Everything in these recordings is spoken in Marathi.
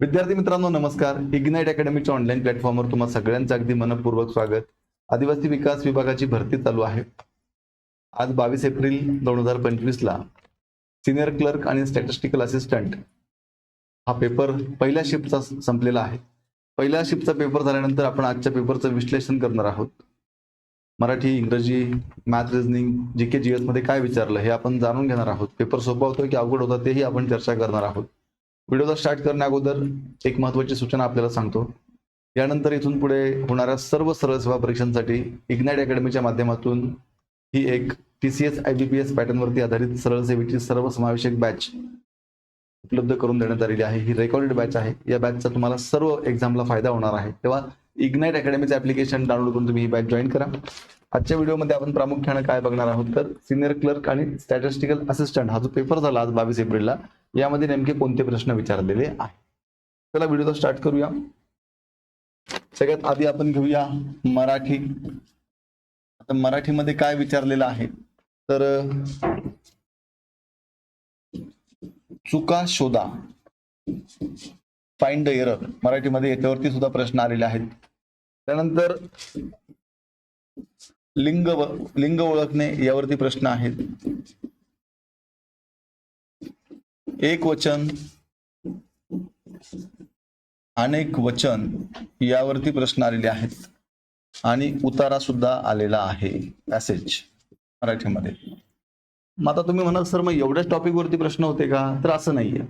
विद्यार्थी मित्रांनो नमस्कार. इग्नाइट अकॅडमीच्या ऑनलाईन प्लॅटफॉर्मवर तुम्हाला सगळ्यांचं अगदी मनपूर्वक स्वागत. आदिवासी विकास विभागाची भरती चालू आहे. आज बावीस एप्रिल दोन हजार पंचवीसला सिनियर क्लर्क आणि स्टॅटिस्टिकल असिस्टंट हा पेपर पहिल्या शिफ्टचा संपलेला आहे. पहिल्या शिफ्टचा पेपर झाल्यानंतर आपण आजच्या पेपरचं विश्लेषण करणार आहोत. मराठी इंग्रजी मॅथ रिझनिंग जी के जी मध्ये काय विचारलं हे आपण जाणून घेणार आहोत. पेपर सोपा होतो की अवघड होता तेही आपण चर्चा करणार आहोत. व्हिडिओला स्टार्ट करण्या अगोदर एक महत्वाची सूचना आपल्याला सांगतो. यानंतर इथून पुढे होणाऱ्या सर्व सरळ सेवा परीक्षांसाठी इग्नाइट अकॅडमीच्या माध्यमातून ही एक T C S I B P S पॅटर्नवरती आधारित सरळ सेवेची सर्व समावेशक बॅच उपलब्ध करून देण्यात आलेली आहे. ही रेकॉर्डेड बॅच आहे. या बॅचचा तुम्हाला सर्व एक्झामला फायदा होणार आहे. तेव्हा इग्नाइट अकॅडमीचं ऍप्लिकेशन डाउनलोड करून तुम्ही ही बॅच जॉईन करा. आजच्या व्हिडिओमध्ये आपण प्रामुख्याने काय बघणार आहोत तर सिनियर क्लर्क आणि स्टॅटिस्टिकल असिस्टंट हा जो पेपर झाला आज बावीस एप्रिलला यामध्ये नेमके कोणते प्रश्न विचारलेले आहे चला व्हिडिओ स्टार्ट करूया. सगळ्यात आधी आपण घेऊया मराठी. आता मराठीमध्ये काय विचारलेलं आहे? तर चुका शोधा. फाइंड द एरर मराठीमध्ये याच्यावरती सुद्धा प्रश्न आलेले आहेत. त्यानंतर लिंग लिंग ओळखणे यावरती प्रश्न आहेत. एक वचन अनेक वचन यावरती प्रश्न आलेले आहेत. आणि उतारा सुद्धा आलेला आहे. पॅसेज मराठीमध्ये. मग आता तुम्ही म्हणाल सर मग एवढ्याच टॉपिक वरती प्रश्न होते का? तर असं नाहीये.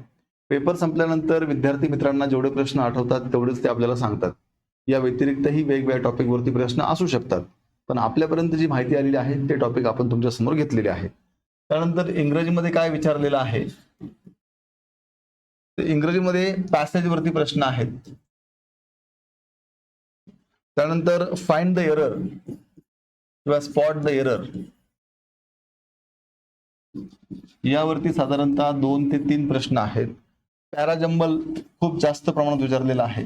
पेपर संपल्यानंतर विद्यार्थी मित्रांना जेवढे प्रश्न आठवतात तेवढेच ते आपल्याला सांगतात. या व्यतिरिक्तही वेगवेगळ्या टॉपिक वरती प्रश्न असू शकतात. पण आपल्यापर्यंत जी माहिती आलेली आहे ते टॉपिक आपण तुमच्यासमोर घेतलेले आहे. त्यानंतर इंग्रजीमध्ये काय विचारलेलं आहे? इंग्रजीमध्ये पॅसेज वरती प्रश्न आहेत. त्यानंतर फाइंड द एरर किंवा स्पॉट द एरर यावरती साधारणतः दोन ते तीन प्रश्न आहेत. पॅराजंबल खूप जास्त प्रमाणात विचारलेला आहे.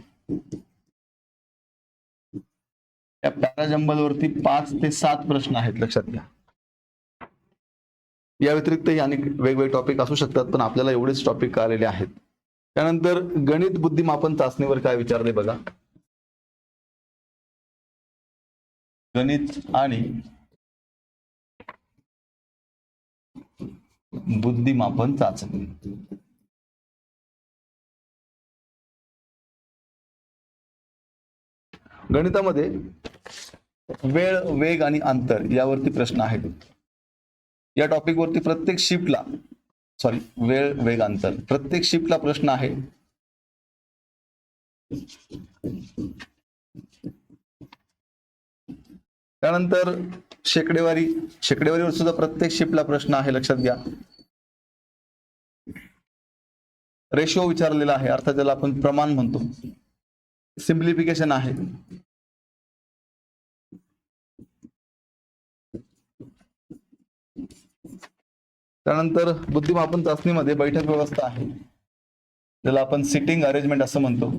या पॅराजंबल वरती पाच ते सात प्रश्न आहेत लक्षात घ्या. या व्यतिरिक्तही अनेक वेगवेगळे टॉपिक असू शकतात पण आपल्याला एवढेच टॉपिक आलेले आहेत. त्यानंतर गणित बुद्धिमापन चाचणीवर काय विचारले बघा. गणित आणि बुद्धिमापन चाचणी. गणितामध्ये वेळ वेग आणि अंतर यावरती प्रश्न आहेत. या टॉपिक वरती प्रत्येक शिफ्टला सॉरी वेळ वेग अंतर प्रत्येक शिफ्टला प्रश्न आहे. त्यानंतर शेकडेवारी शेकडेवारीवर सुद्धा प्रत्येक शिफ्टला प्रश्न आहे लक्षात घ्या. रेशो विचारलेला आहे अर्थात त्याला आपण प्रमाण म्हणतो. सिम्प्लिफिकेशन आहे. त्यानंतर बुद्धिमापन चाचणीमध्ये बैठक व्यवस्था आहे. ज्याला आपण सिटिंग अरेंजमेंट असं म्हणतो.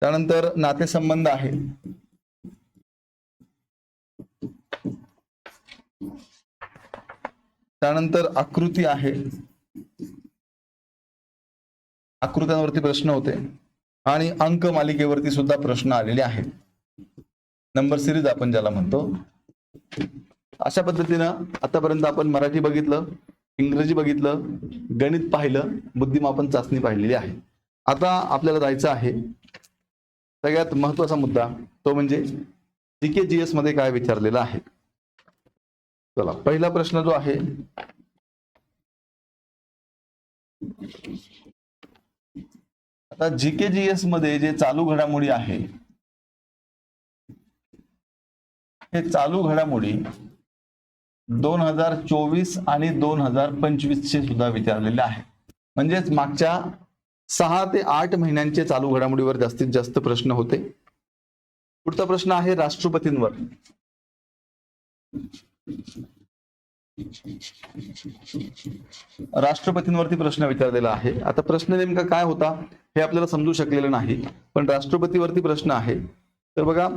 त्यानंतर नातेसंबंध आहे. त्यानंतर आकृती आहे. आकृत्यांवरती प्रश्न होते. आणि अंक मालिकेवरती सुद्धा प्रश्न आलेले आहेत. नंबर सिरीज आपण ज्याला म्हणतो. अशा पद्धतीनं आतापर्यंत आपण मराठी बघितलं इंग्रजी बघितलं गणित पाहिलं बुद्धिमापन चाचणी पाहिलेली आहे. आता आपल्याला जायचं आहे. सगळ्यात महत्त्वाचा मुद्दा तो म्हणजे जी के जी एसमध्ये काय विचारलेला आहे. चला पहिला प्रश्न जो आहे. आता जी के जी एसमध्ये जे चालू घडामोडी आहे हे चालू घडामोडी दोन हजार चोवीस आणि दोन हजार पंचवीस चे सुद्धा विचारलेले आहे. म्हणजेच मागच्या सहा ते आठ महिन्यांचे चालू घडामोडीवर जास्तीत जास्त प्रश्न होते. पुढचा प्रश्न आहे राष्ट्रपतींवर. राष्ट्रपतींवरती प्रश्न विचारलेला आहे. आता प्रश्न नेमका काय होता हे आपल्याला समजू शकलेलं नाही पण राष्ट्रपतीवरती प्रश्न आहे. तर बघा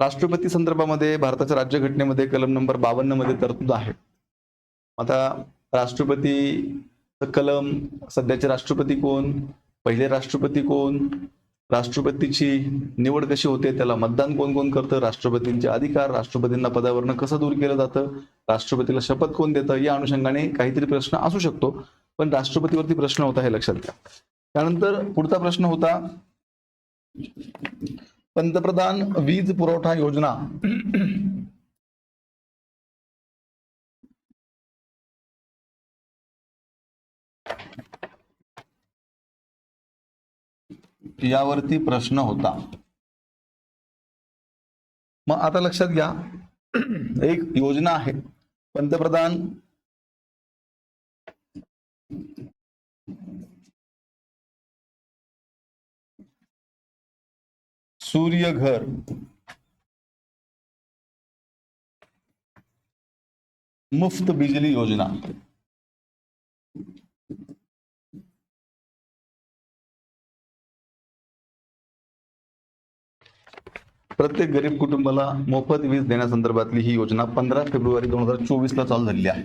राष्ट्रपती संदर्भामध्ये भारताच्या राज्यघटनेमध्ये कलम नंबर बावन्नमध्ये तरतूद आहे. आता राष्ट्रपती कलम सध्याचे राष्ट्रपती कोण पहिले राष्ट्रपती कोण राष्ट्रपतीची निवड कशी होते त्याला मतदान कोण कोण करतं राष्ट्रपतींचे अधिकार राष्ट्रपतींना पदावरनं कसं दूर केलं जातं राष्ट्रपतीला शपथ कोण देतं या अनुषंगाने काहीतरी प्रश्न असू शकतो. पण राष्ट्रपतीवरती प्रश्न होता हे लक्षात घ्या. त्यानंतर पुढचा प्रश्न होता पंतप्रधान वीज पुरवठा योजना. यावरती प्रश्न होता. मग आता लक्षात घ्या. एक योजना आहे. पंतप्रधान सूर्य घर. मुफ्त बिजली योजना. प्रत्येक गरीब कुटुंबाला मोफत वीज देण्यासंदर्भातली ही योजना पंधरा फेब्रुवारी दोन हजार चोवीस ला चालू झालेली आहे.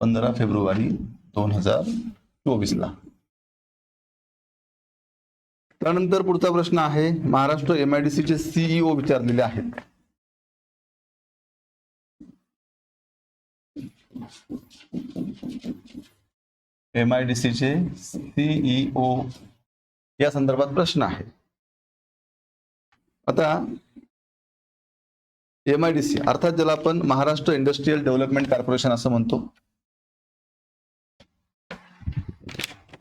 पंधरा फेब्रुवारी दोन हजार चोवीस ला त्यानंतर पुढचा प्रश्न आहे महाराष्ट्र एमआयडीसी चे सीईओ विचारलेले आहेत. एमआयडीसी चे सीईओ या संदर्भात प्रश्न आहे. आता एम आय डी सी अर्थात ज्याला आपण महाराष्ट्र इंडस्ट्रीयल डेव्हलपमेंट कॉर्पोरेशन असं म्हणतो.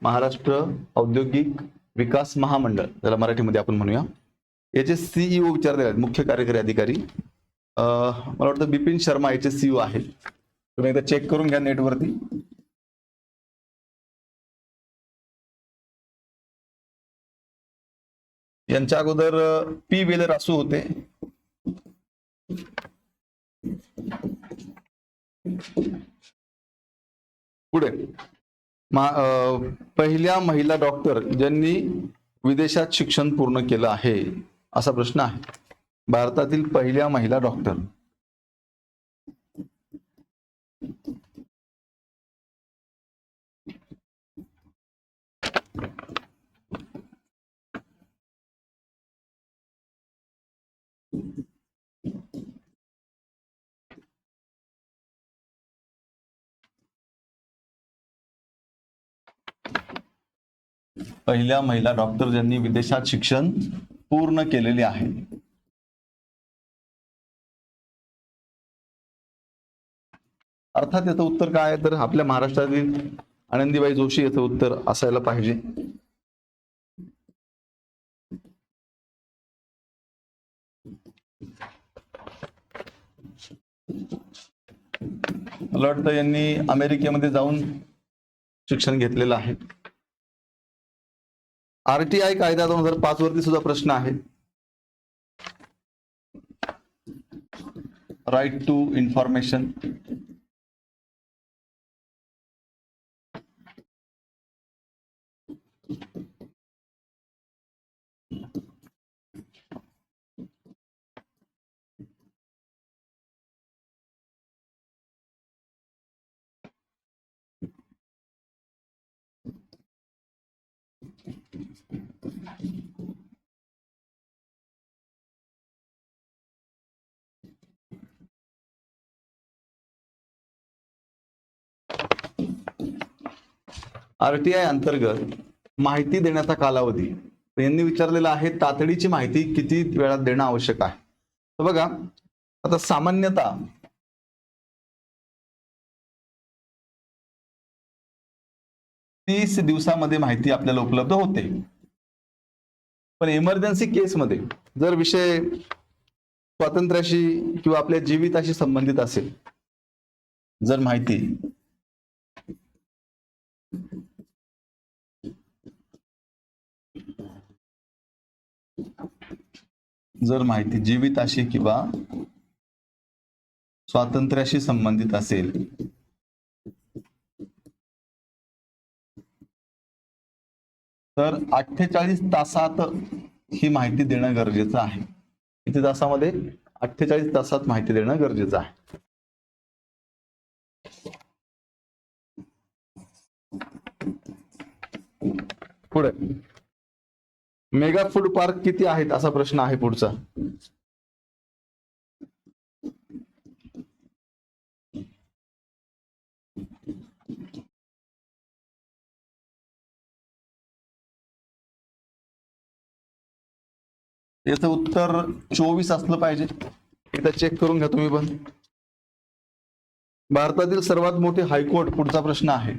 महाराष्ट्र औद्योगिक विकास महामंडळ ज्याला मराठीमध्ये आपण म्हणूया. याचे सीईओ विचारले आहेत मुख्य कार्यकारी अधिकारी. मला वाटतं बिपिन शर्मा याचे सीईओ आहेत. तुम्ही एकदा चेक करून घ्या नेटवरती यांच्या अगोदर पी वेलर असू होते. पुढे. पहिल्या महिला डॉक्टर ज्यांनी विदेशात शिक्षण पूर्ण केलं आहे असा प्रश्न आहे. भारतातील पहिल्या महिला डॉक्टर. पहिल्या महिला डॉक्टर ज्यांनी विदेशात शिक्षण पूर्ण केलेले आहे. अर्थात याचं उत्तर काय आहे? तर आपल्या महाराष्ट्रातील आनंदीबाई जोशी याचं उत्तर असायला पाहिजे. मला वाटतं यांनी अमेरिकेमध्ये जाऊन शिक्षण घेतलेलं आहे. आरटीआय कायदा दोन हजार पाच वरती सुद्धा प्रश्न आहे. राईट टू इन्फॉर्मेशन आरटीआय अंतर्गत माहिती देण्याचा कालावधी. यांनी विचारलेला आहे तातडीची माहिती किती वेळात देणं आवश्यक आहे? तर बघा आता सामान्यतः तीस दिवसामध्ये माहिती आपल्याला उपलब्ध होते. पण इमर्जन्सी केसमध्ये जर विषय स्वातंत्र्याशी किंवा आपल्या जीविताशी संबंधित असेल जर माहिती जर माहिती जीविताशी किंवा स्वातंत्र्याशी संबंधित असेल तर अठ्ठेचाळीस तासात ही माहिती देणं गरजेचं आहे. किती तासामध्ये? अठ्ठेचाळीस तासात माहिती देणं गरजेचं आहे. पुढे. मेगा फूड पार्क किती आहेत असा प्रश्न आहे पुढचा. याचं उत्तर चोवीस असलं पाहिजे. एकदा चेक करून घ्या तुम्ही पण. भारतातील सर्वात मोठे हायकोर्ट पुढचा प्रश्न आहे.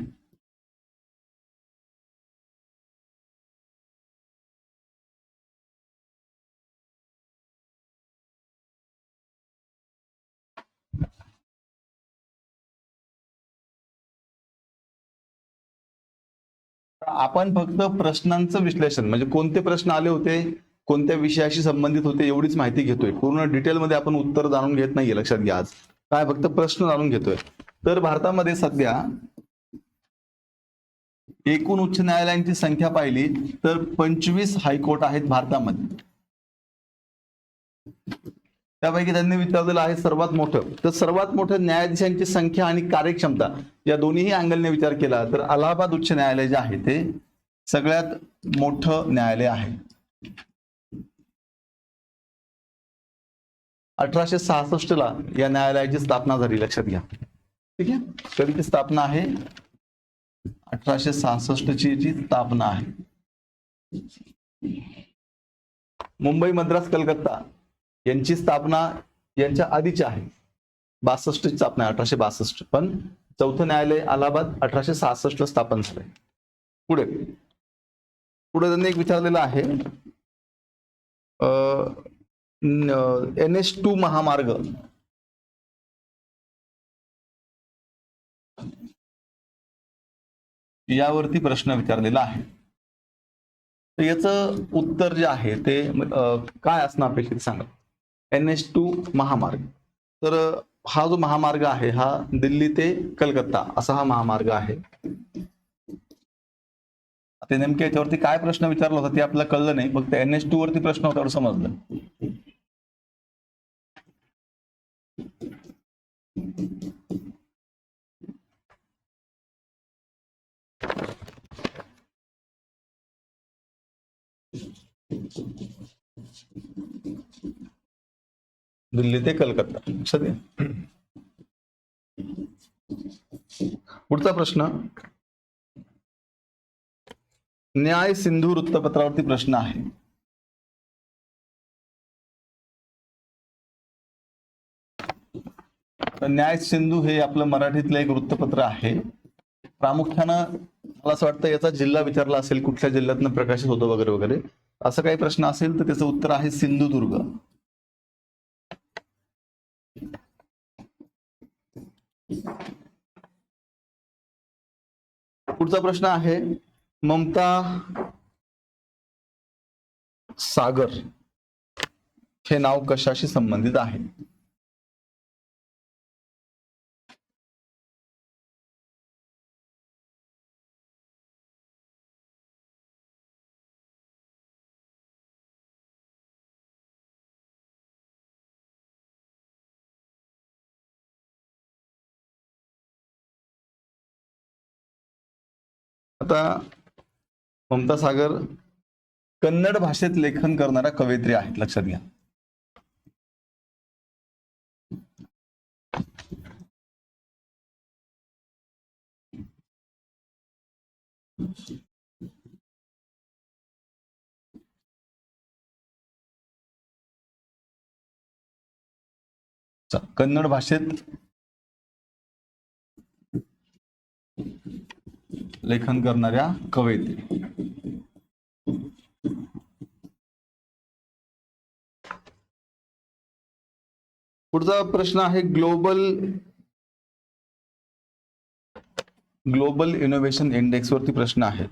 आपण फक्त प्रश्नांचं विश्लेषण म्हणजे कोणते प्रश्न आले होते? कोणत्या विषयाशी संबंधित होते एवढीच माहिती घेतोय. पूर्ण डिटेलमध्ये आपण उत्तर जाणून घेत नाहीये लक्षात घ्या आज. काय फक्त प्रश्न जाणून घेतोय. तर भारतामध्ये सध्या एकूण उच्च न्यायालयांची संख्या पाहिली तर पंचवीस हायकोर्ट आहेत भारतामध्ये. त्यापैकी त्यांनी विचारलेलं आहे सर्वात मोठं. तर सर्वात मोठं न्यायाधीशांची संख्या आणि कार्यक्षमता या दोन्हीही अँगलने विचार केला तर अलाहाबाद उच्च न्यायालय जे आहे ते सगळ्यात मोठं न्यायालय आहे. अठराशे सहासष्ट ला या न्यायालयाची स्थापना झाली लक्षात घ्या. ठीक आहे? कधीची स्थापना आहे. अठराशे सहासष्ट ची जी स्थापना आहे. मुंबई मद्रास कलकत्ता यांची स्थापना यांच्या आधीची आहे. बासष्ट ची स्थापना अठराशे बासष्ट. पण चौथं न्यायालय अलाहाबाद अठराशे सहासष्ट ला स्थापन झालंय. पुढे. पुढे त्यांनी एक विचारलेलं आहे. एन एस टू महामार्ग. यावरती प्रश्न विचारलेला आहे. तर याचं उत्तर जे आहे ते काय असणं अपेक्षित सांगा. एन एस टू महामार्ग. तर हा जो महामार्ग आहे हा दिल्ली ते कलकत्ता असा हा महामार्ग आहे. ते नेमके याच्यावरती काय प्रश्न विचारला होता ते आपल्याला कळलं नाही फक्त एन एस टू वरती प्रश्न होता समजलं. दिल्ली ते कलकत्ता. लक्षात पुढचा प्रश्न. न्याय सिंधू वृत्तपत्रावरती प्रश्न आहे. न्याय सिंधू हे आपलं मराठीतलं एक वृत्तपत्र आहे. प्रामुख्यानं मला असं वाटतं याचा जिल्हा विचारला असेल कुठल्या जिल्ह्यातनं प्रकाशित होतो वगैरे वगैरे. असं काही प्रश्न असेल तर त्याचं उत्तर आहे सिंधुदुर्ग. पुढचा प्रश्न आहे ममता सागर हे नाव कशाशी संबंधित आहे? आता ममता सागर कन्नड भाषेत लेखन करणाऱ्या कवयित्री आहेत लक्षात घ्या. कन्नड भाषेत लेखन करणाऱ्या कवयित्री पुढचा प्रश्न आहे ग्लोबल ग्लोबल इनोव्हेशन इंडेक्स वरती प्रश्न आहे.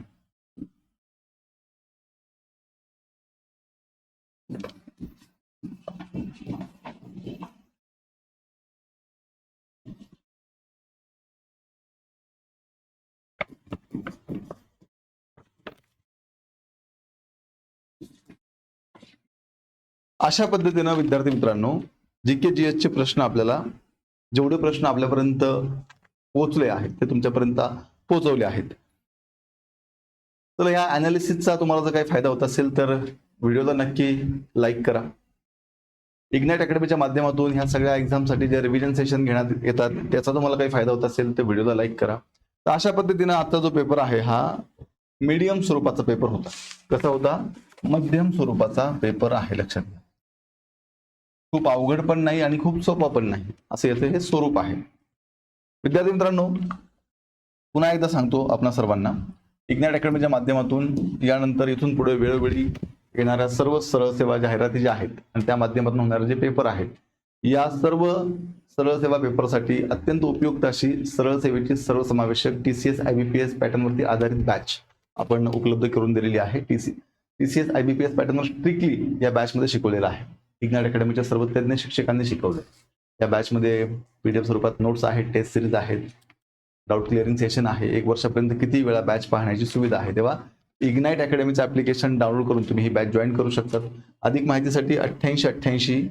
अशा पद्धतीनं विद्यार्थी मित्रांनो जी के जी एसचे प्रश्न आपल्याला जेवढे प्रश्न आपल्यापर्यंत पोहोचले आहेत ते तुमच्यापर्यंत पोहोचवले आहेत. तर या अनालिसिसचा तुम्हाला जर काही फायदा होत असेल तर व्हिडिओला नक्की लाईक करा. इग्नाइट अकॅडमीच्या माध्यमातून ह्या सगळ्या एक्झामसाठी जे रिव्हिजन सेशन घेण्यात येतात त्याचा तुम्हाला काही फायदा होत असेल तर व्हिडिओला लाईक करा. तर अशा पद्धतीनं आजचा जो पेपर आहे हा मीडियम स्वरूपाचा पेपर होता. कसा होता? मध्यम स्वरूपाचा पेपर आहे लक्षात घ्या. खूप अवघड पण नाही आणि खूप सोपा पण नाही. असं याचं हे स्वरूप आहे. विद्यार्थी मित्रांनो पुन्हा एकदा सांगतो आपणा सर्वांना. इग्नॅट अकॅडमीच्या माध्यमातून यानंतर इथून पुढे वेळोवेळी येणाऱ्या सर्व सरळ सेवा जाहिराती ज्या आहेत आणि त्या माध्यमातून होणारे जे पेपर आहेत या सर्व सरळ सेवा पेपरसाठी अत्यंत उपयुक्त अशी सरळ सेवेची सर्वसमावेशक T C S I B P S पॅटर्नवरती आधारित बॅच आपण उपलब्ध करून दिलेली आहे. T C T C S I B P S पॅटर्नवर strictly या बॅचमध्ये शिकवलेलं आहे. इग्नाईट अकॅडमीच्या सर्व तज्ज्ञ शिक्षकांनी शिकवलं या बॅचमध्ये पी डी एफ स्वरूपात नोट्स आहेत टेस्ट सिरीज आहेत डाऊट क्लिअरिंग सेशन आहे. एक वर्षापर्यंत किती वेळा बॅच पाहण्याची सुविधा आहे? तेव्हा इग्नाईट अकॅडमीचं ॲप्लिकेशन डाउनलोड करून तुम्ही ही बॅच जॉईन करू शकतात. अधिक माहितीसाठी अठ्ठ्याऐंशी अठ्ठ्याऐंशी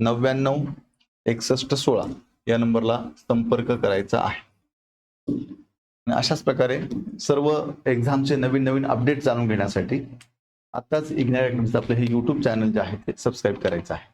नव्याण्णव एकसष्ट सोळा या नंबरला संपर्क करायचा आहे. अशाच प्रकारे सर्व एक्झामचे नवीन नवीन अपडेट जाणून घेण्यासाठी आत्ताच इग्नाईट आपलं हे यूट्यूब चॅनल जे आहे ते सबस्क्राईब करायचं आहे.